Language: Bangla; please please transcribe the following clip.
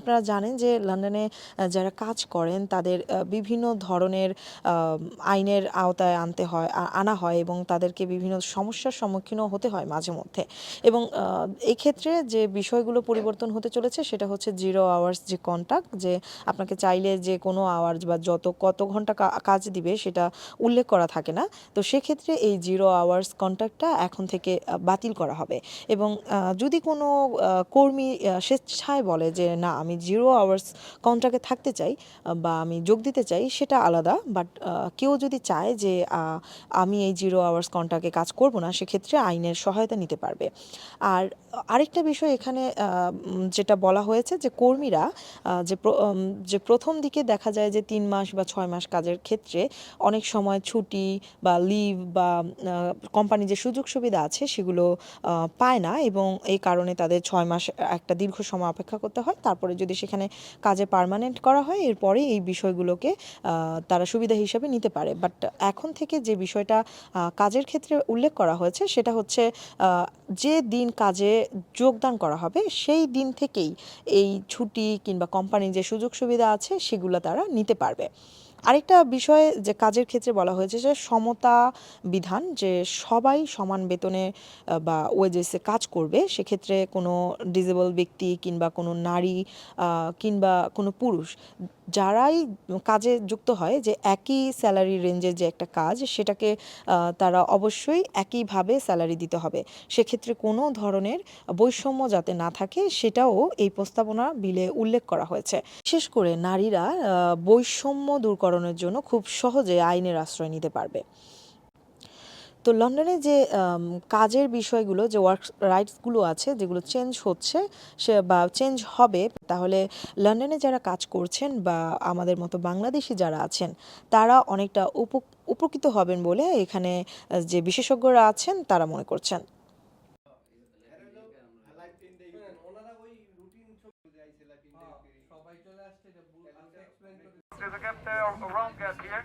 আপনারা জানেন যে লন্ডনে যারা কাজ করেন তাদের বিভিন্ন ধরনের আইনের আওতায় আনতে হয় আনা হয় এবং তাদেরকে বিভিন্ন সমস্যার সম্মুখীনও হতে হয় মাঝে মধ্যে। এবং আহ, এই ক্ষেত্রে যে বিষয়গুলো পরিবর্তন হতে চলেছে সেটা হচ্ছে জিরো আওয়ার্স যে কন্ট্যাক্ট যে আপনাকে চাইলে যে কোনো আওয়ার্স বা যত কত ঘণ্টা কাজ দিবে সেটা উল্লেখ করা থাকে না। তো সেক্ষেত্রে এই জিরো আওয়ার্স কন্ট্যাক্টটা এখন থেকে বাতিল করা হবে। এবং যদি কোনো কর্মী স্বেচ্ছায় বলে যে না আমি জিরো আওয়ার্স কন্ট্রাক্টে থাকতে চাই বা আমি যোগ দিতে চাই সেটা আলাদা বাট কেউ যদি চায় যে আমি এই জিরো আওয়ার্স কন্ট্রাক্টে কাজ করব না, সেক্ষেত্রে আইনের সহায়তা নিতে পারবে। আর আরেকটা বিষয় এখানে যেটা বলা হয়েছে যে কর্মীরা যে যে প্রথম দিকে দেখা যায় যে তিন মাস বা ছয় মাস কাজের ক্ষেত্রে অনেক সময় ছুটি বা লিভ বা কোম্পানি যে সুযোগ সুবিধা আছে সেগুলো পায় না এবং এই কারণে তাদের ছয় মাস একটা দীর্ঘ সময় অপেক্ষা করতে হয়, তারপরে যদি সেখানে কাজে পারমানেন্ট করা হয় এরপরে এই বিষয়গুলোকে তারা সুবিধা হিসাবে নিতে পারে। বাট এখন থেকে যে বিষয়টা কাজের ক্ষেত্রে উল্লেখ করা হয়েছে, সেটা হচ্ছে যে দিন কাজে যোগদান করা হবে, সেই দিন থেকেই এই ছুটি কিংবা কোম্পানির যে সুযোগ সুবিধা আছে, সেগুলো তারা নিতে পারবে। আরেকটা বিষয় যে কাজের ক্ষেত্রে বলা হয়েছে যে সমতা বিধান, যে সবাই সমান বেতনে বা ওয়েজেসে কাজ করবে, সেক্ষেত্রে কোনো ডিজেবল ব্যক্তি কিংবা কোনো নারী কিংবা কোনো পুরুষ যারাই কাজে যুক্ত হয় যে একই স্যালারি রেঞ্জের যে একটা কাজ, সেটাকে তারা অবশ্যই একইভাবে স্যালারি দিতে হবে। সেক্ষেত্রে কোনো ধরনের বৈষম্য যাতে না থাকে, সেটাও এই প্রস্তাবনা বিলে উল্লেখ করা হয়েছে। বিশেষ করে নারীরা বৈষম্য দূরকরণের জন্য খুব সহজে আইনের আশ্রয় নিতে পারবে। তো লন্ডনে যে কাজের বিষয়গুলো যে ওয়ার্ক রাইটসগুলো আছে যেগুলো চেঞ্জ হচ্ছে সে বা চেঞ্জ হবে তাহলে লন্ডনে যারা কাজ করছেন বা আমাদের মতো বাংলাদেশি যারা আছেন তারা অনেকটা উপ- উপকৃত হবেন বলে এখানে যে বিশেষজ্ঞরা আছেন তারা মনে করছেন There's a gap there, a round gap here.